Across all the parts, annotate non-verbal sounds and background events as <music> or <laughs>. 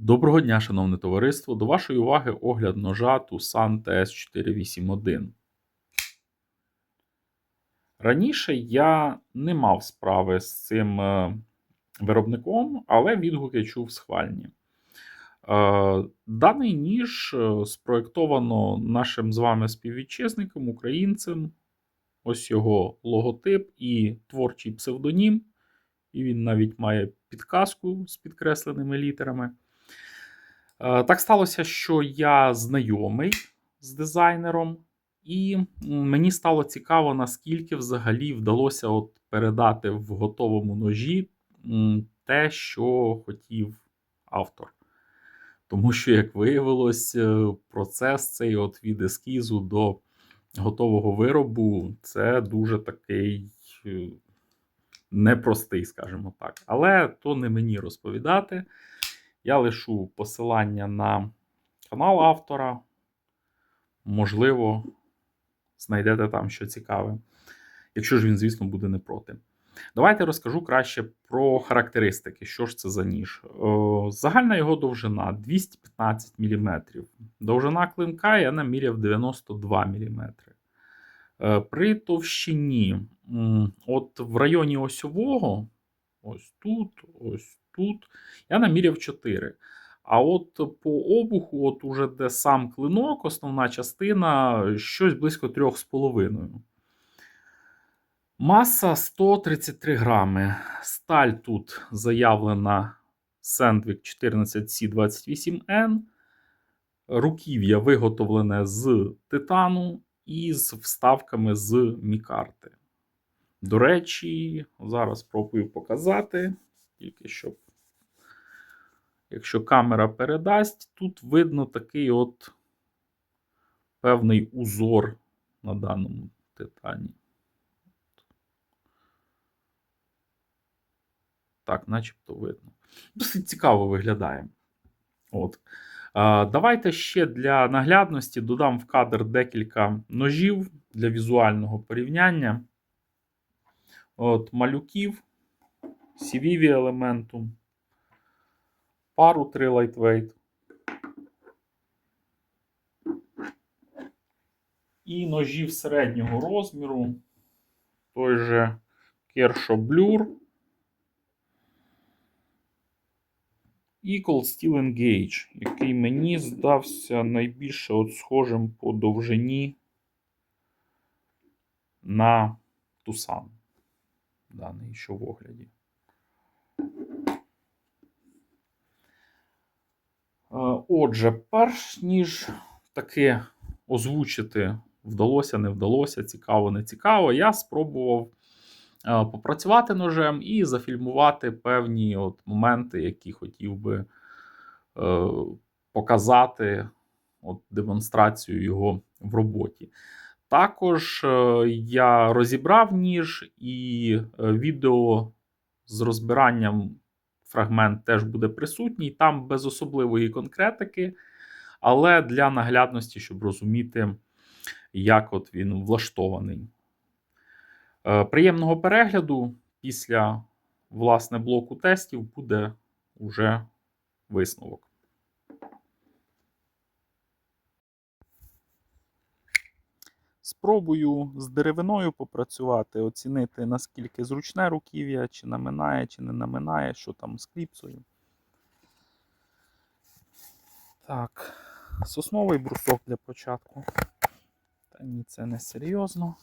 Доброго дня, шановне товариство! До вашої уваги огляд ножа Tucson TS481. Раніше я не мав справи з цим е, виробником, але відгуки чув схвальні. Е, Даний ніж е, спроєктовано нашим з вами співвітчизником, українцем. Ось його логотип і творчий псевдонім. І він навіть має підказку з підкресленими літерами. Е, Так сталося, що я знайомий з дизайнером, і мені стало цікаво, наскільки взагалі вдалося от передати в готовому ножі те, що хотів автор. Тому що, як виявилось, е, процес цей от від ескізу до готового виробу це дуже такий е, непростий, скажімо так. Але то не мені розповідати. Я лишу посилання на канал автора. Можливо, знайдете там що цікаве. Якщо ж він, звісно, буде не проти. Давайте розкажу краще про характеристики, що ж це за ніж. О, Загальна його довжина 215 мм. Довжина клинка я наміряв 92 мм. Е, При товщині, от в районі осьового, ось тут, ось тут, я наміряв 4. А от по обуху, от уже де сам клинок, основна частина, щось близько 3,5. Маса 133 грами. Сталь тут заявлена Sandvik 14C28N. Руків'я виготовлене з титану і з вставками з мікарти. До речі, зараз спробую показати, тільки щоб, якщо камера передасть, тут видно такий от певний узор на даному титані. Так, начебто видно. Досить цікаво виглядає. От. Давайте ще для наглядності додам в кадр декілька ножів для візуального порівняння. От, Малюків, CVV елементу, пару 3 Lightweight. І ножів середнього розміру. Той же Kershaw Blur. І Cold Steel Engage, який мені здався найбільше от схожим по довжині на Tucson. Даний що в огляді. Отже, перш ніж таки озвучити, вдалося, не вдалося, цікаво, не цікаво, я спробував е, попрацювати ножем і зафільмувати певні от моменти, які хотів би е, показати от демонстрацію його в роботі. Також е, я розібрав ніж, і е, відео з розбиранням фрагмент теж буде присутній. Там без особливої конкретики, але для наглядності, щоб розуміти, як от він влаштований. Е, Приємного перегляду після власне блоку тестів буде уже висновок. Спробую з деревиною попрацювати, оцінити, наскільки зручне руків'я, чи наминає, чи не наминає, що там з кліпсою. Так, сосновий брусок для початку. Та ні, це не серйозно.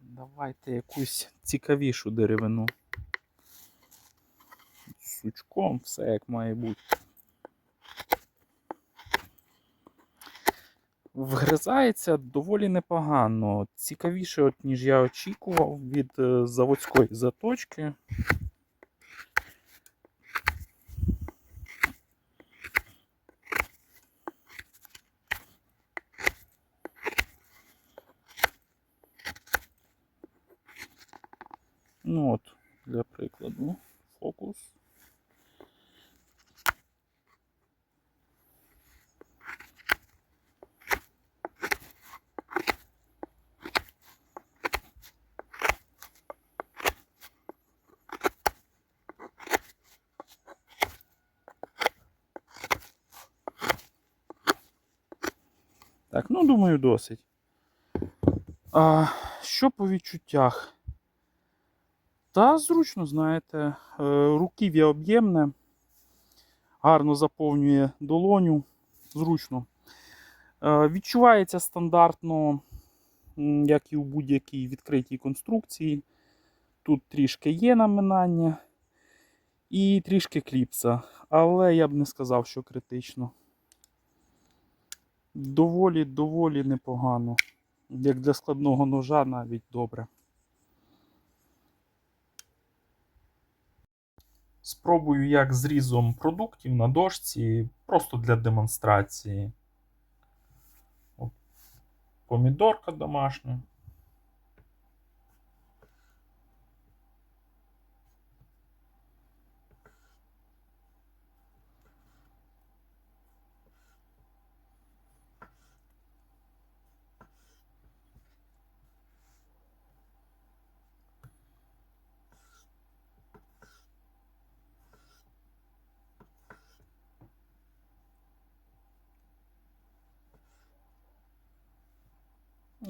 Давайте якусь цікавішу деревину. Сучком, все як має бути. Вгризається доволі непогано. Цікавіше, от, ніж я очікував від е, заводської заточки. Ну от, для прикладу, фокус. Так, ну думаю, досить. А, що по відчуттях? Та зручно, знаєте, е, руків'я об'ємне, гарно заповнює долоню, зручно. Е, Відчувається стандартно, як і у будь-якій відкритій конструкції. Тут трішки є наминання і трішки кліпса, але я б не сказав, що критично. Доволі, доволі непогано. Як для складного ножа навіть добре. Спробую як зрізом продуктів на дошці, просто для демонстрації. От, помідорка домашня.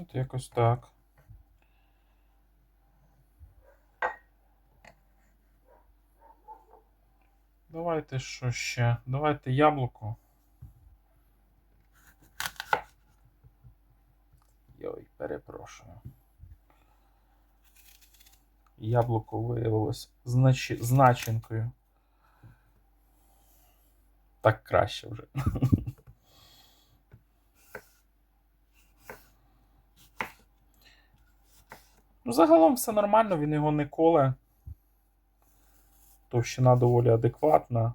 От якось так. Давайте що ще? Давайте яблуко. Йой, перепрошую. Яблуко виявилось з начи- з. Так краще вже. <laughs> Ну, загалом все нормально, він його не коле. Товщина доволі адекватна.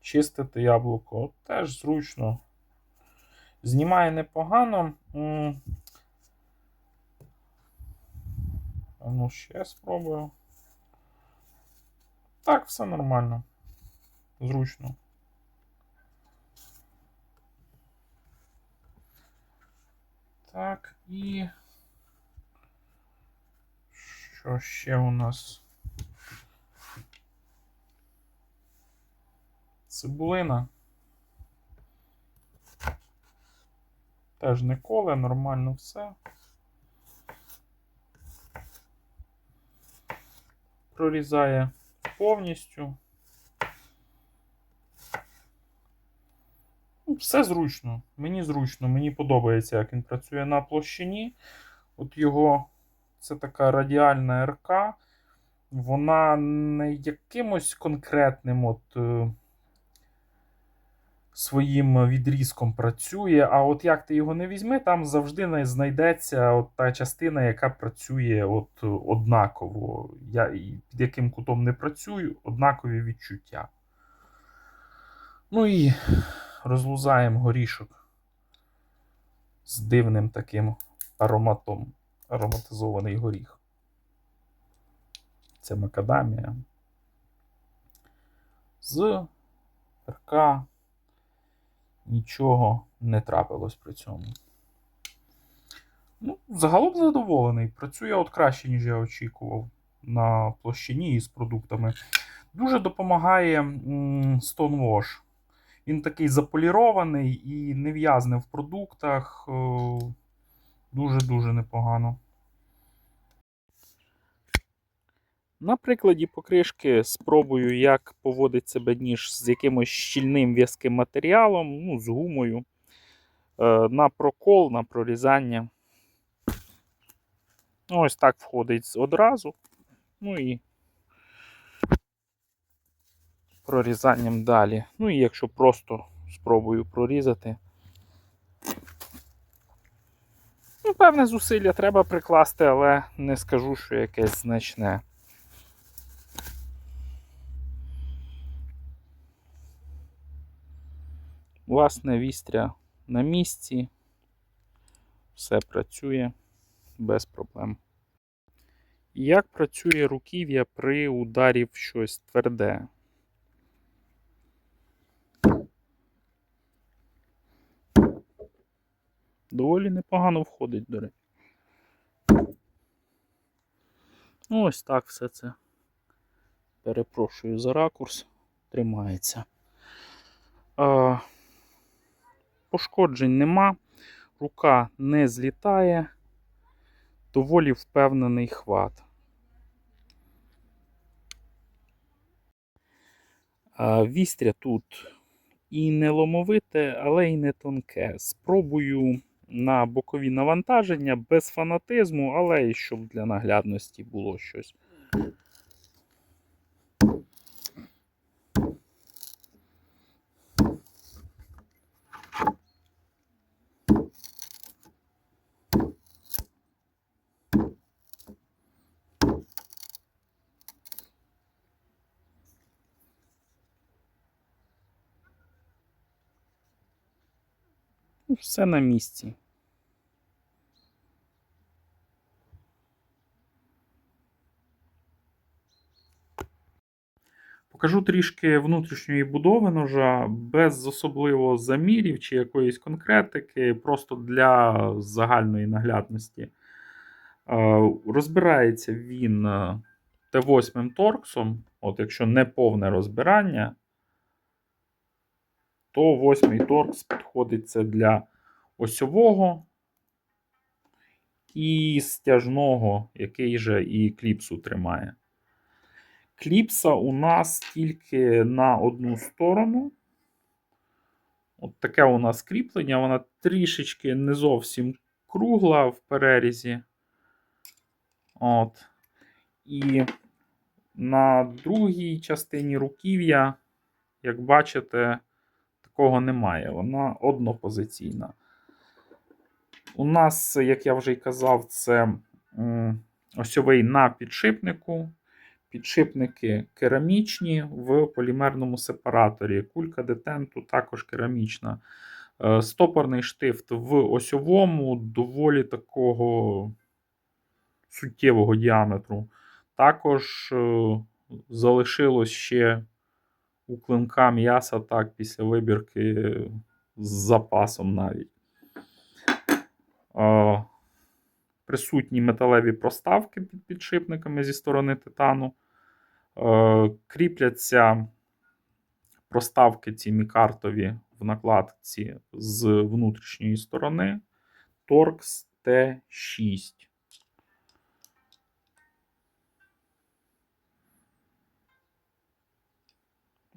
Чистити яблуко теж зручно. Знімає непогано. А ну, ще спробую. Так, все нормально. Зручно. Так, і. Що ще у нас? Цибулина. Теж не коле, нормально все. Прорізає повністю. Ну, Все зручно. Мені зручно, мені подобається, як він працює на площині. От його це така радіальна РК. Вона не якимось конкретним от, е, своїм відрізком працює. А от як ти його не візьми, там завжди не знайдеться от та частина, яка працює от однаково. Я під яким кутом не працюю, однакові відчуття. Ну і розлузаємо горішок з дивним таким ароматом ароматизований горіх. Це макадамія. З РК нічого не трапилось при цьому. Ну, загалом задоволений. Працює от краще, ніж я очікував на площині із продуктами. Дуже допомагає м, Stonewash. Він такий заполірований і не в'язне в продуктах. Дуже-дуже непогано. На прикладі покришки спробую, як поводить себе ніж з якимось щільним в'язким матеріалом, ну, з гумою. Е, на прокол, на прорізання. Ось так входить одразу. Ну і прорізанням далі. Ну і якщо просто спробую прорізати. Ну, певне зусилля треба прикласти, але не скажу, що якесь значне. Власне, вістря на місці. Все працює без проблем. Як працює руків'я при ударі в щось тверде? Доволі непогано входить, до речі. Ну, Ось так все це. Перепрошую за ракурс. Тримається. А, пошкоджень нема. рука не злітає, доволі впевнений хват. А Вістря тут і не ломовите, але й не тонке. Спробую на бокові навантаження без фанатизму, але і щоб для наглядності було щось. Все на місці. Покажу трішки внутрішньої будови ножа без особливо замірів чи якоїсь конкретики, просто для загальної наглядності. Е, Розбирається він е, Т8 торксом. От якщо не повне розбирання, то восьмий торкс підходить це для осьового і стяжного, який же і кліпсу тримає. Кліпса у нас тільки на одну сторону. От таке у нас кріплення, вона трішечки не зовсім кругла в перерізі. От. І на другій частині руків'я, як бачите, такого немає. Вона однопозиційна. У нас, як я вже й казав, це осьовий на підшипнику. Підшипники керамічні в полімерному сепараторі. Кулька детенту також керамічна. Е, Стопорний штифт в осьовому доволі такого суттєвого діаметру. Також е, залишилось ще у клинка м'яса так після вибірки з запасом навіть. Присутні металеві проставки під підшипниками зі сторони титану. Кріпляться проставки ці мікартові в накладці з внутрішньої сторони. Torx T6.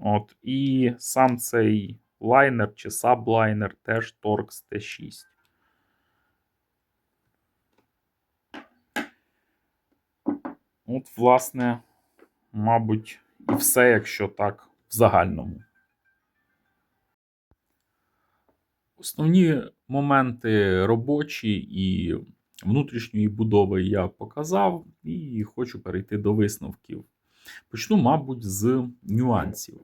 От, і сам цей лайнер чи саблайнер теж Torx T6. От, власне, мабуть, і все, якщо так, в загальному. Основні моменти робочі і внутрішньої будови я показав, і хочу перейти до висновків. Почну, мабуть, з нюансів.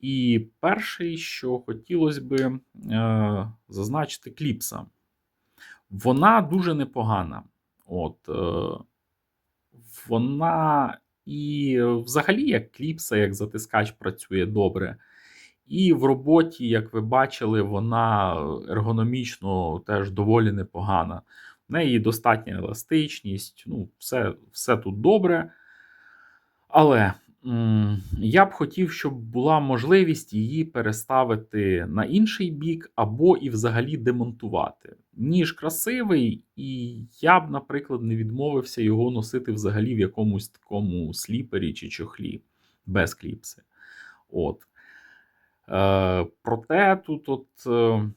І перший, що хотілося би е, зазначити, кліпса. Вона дуже непогана. От, е, вона і взагалі, як кліпса, як затискач працює добре. І в роботі, як ви бачили, вона ергономічно теж доволі непогана. В неї достатня еластичність, ну, все, все тут добре. Але я б хотів, щоб була можливість її переставити на інший бік або і взагалі демонтувати. Ніж красивий, і я б, наприклад, не відмовився його носити взагалі в якомусь такому сліпері чи чохлі без кліпси. От. Е, проте тут от, е,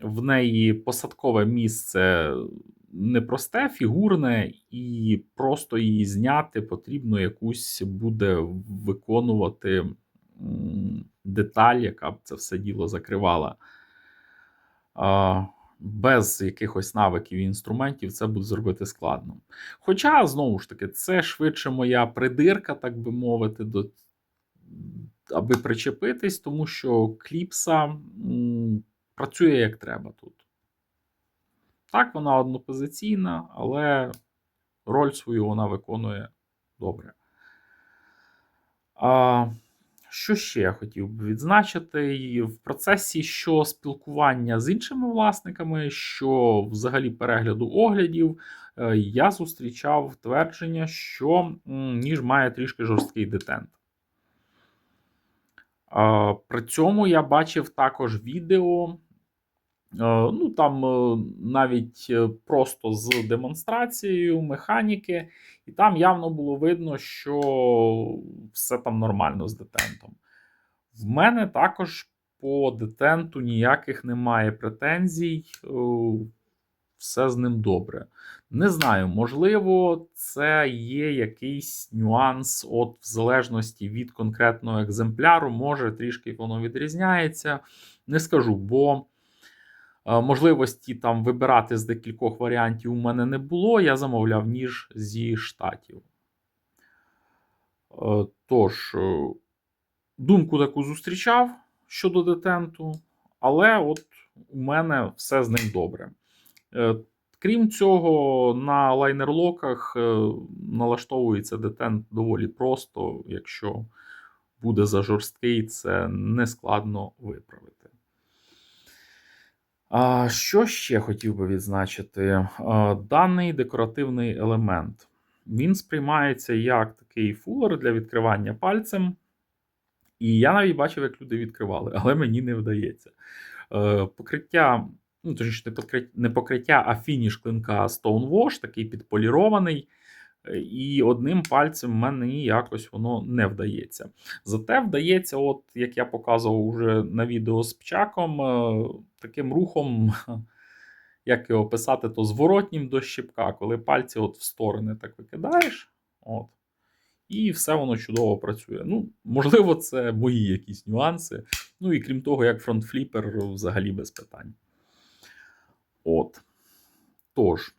в неї посадкове місце непросте, фігурне, і просто її зняти потрібно якусь буде виконувати деталь, яка б це все діло закривала. Без якихось навиків і інструментів це буде зробити складно. Хоча, знову ж таки, це швидше моя придирка, так би мовити, до, аби причепитись, тому що кліпса м, працює як треба тут. Так, вона однопозиційна, але роль свою вона виконує добре. А, що ще я хотів би відзначити? І в процесі що спілкування з іншими власниками, що взагалі перегляду оглядів, е, я зустрічав твердження, що ніж має трішки жорсткий детент. При цьому я бачив також відео, Ну, там е, навіть е, просто з демонстрацією механіки, і там явно було видно, що все там нормально з детентом. В мене також по детенту ніяких немає претензій, е, все з ним добре. Не знаю, можливо, це є якийсь нюанс, от в залежності від конкретного екземпляру, може трішки воно відрізняється. Не скажу, бо е, можливості там вибирати з декількох варіантів у мене не було. Я замовляв ніж зі штатів. Е, Тож, е, думку таку зустрічав щодо детенту, але от у мене все з ним добре. Е, Крім цього, на лайнерлоках е, налаштовується детент доволі просто. Якщо буде зажорсткий, це не складно виправити. Що ще хотів би відзначити? Даний декоративний елемент. Він сприймається як такий фулер для відкривання пальцем. І я навіть бачив, як люди відкривали, але мені не вдається. Е, Покриття, ну точніше, не покриття, а фініш клинка Stonewash, такий підполірований. І одним пальцем мені якось воно не вдається. Зате вдається, от як я показував уже на відео з пчаком, е, таким рухом, <laughs> як його писати, то зворотнім до щіпка, коли пальці от в сторони так викидаєш. От, і все воно чудово працює. Ну, можливо, це мої якісь нюанси. Ну і крім того, як фронтфліпер, взагалі без питань. От. Тож,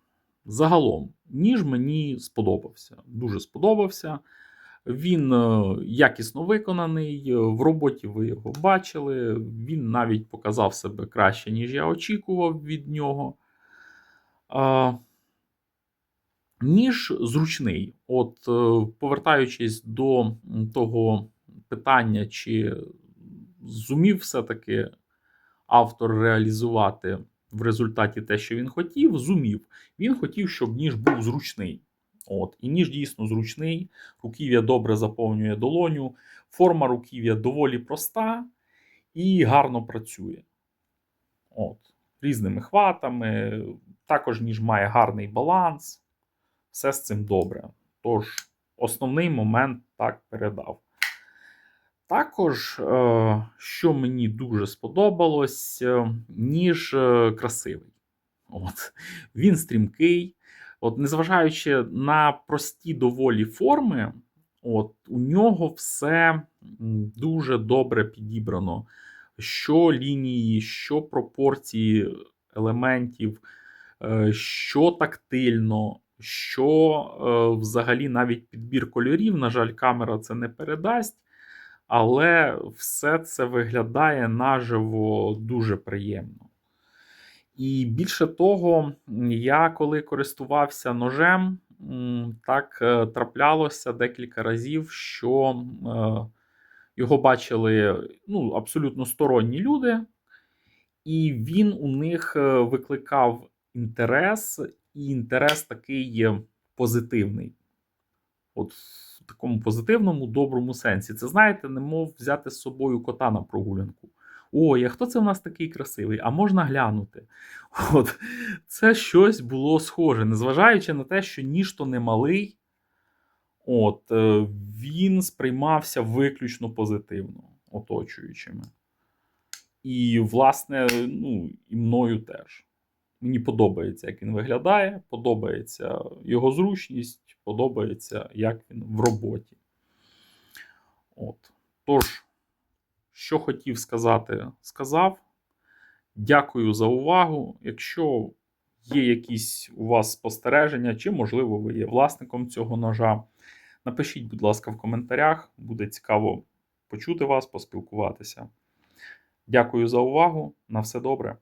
загалом, ніж мені сподобався. Дуже сподобався. Він е, якісно виконаний. е, В роботі ви його бачили. Він навіть показав себе краще, ніж я очікував від нього. Ніж зручний. От, е, повертаючись до того питання, чи зумів все-таки автор реалізувати в результаті те, що він хотів, зумів. Він хотів, щоб ніж був зручний. От, І ніж дійсно зручний, руків'я добре заповнює долоню, форма руків'я доволі проста і гарно працює. От, Різними хватами. Також ніж має гарний баланс. Все з цим добре. Тож, основний момент так передав. Також, е, що мені дуже сподобалось, е, ніж е, красивий. От. Він стрімкий. От, незважаючи на прості доволі форми, от, у нього все дуже добре підібрано. Що лінії, що пропорції елементів, що тактильно, що взагалі навіть підбір кольорів. На жаль, камера це не передасть. Але все це виглядає наживо дуже приємно. І більше того, я коли користувався ножем, так е, траплялося декілька разів, що е, його бачили ну, абсолютно сторонні люди, і він у них е, викликав інтерес, і інтерес такий позитивний. От такому позитивному, доброму сенсі. Це знаєте, немов взяти з собою кота на прогулянку. Ой, а хто це в нас такий красивий? А можна глянути. <laughs> От це щось було схоже, незважаючи на те, що ніжто не малий, от, е, він сприймався виключно позитивно оточуючими. І, власне, ну, і мною теж. Мені подобається, як він виглядає, подобається його зручність, подобається, як він в роботі. От. Тож, що хотів сказати, сказав. Дякую за увагу. Якщо є якісь у вас спостереження, чи, можливо, ви є власником цього ножа, напишіть, будь ласка, в коментарях. Буде цікаво почути вас, поспілкуватися. Дякую за увагу. На все добре.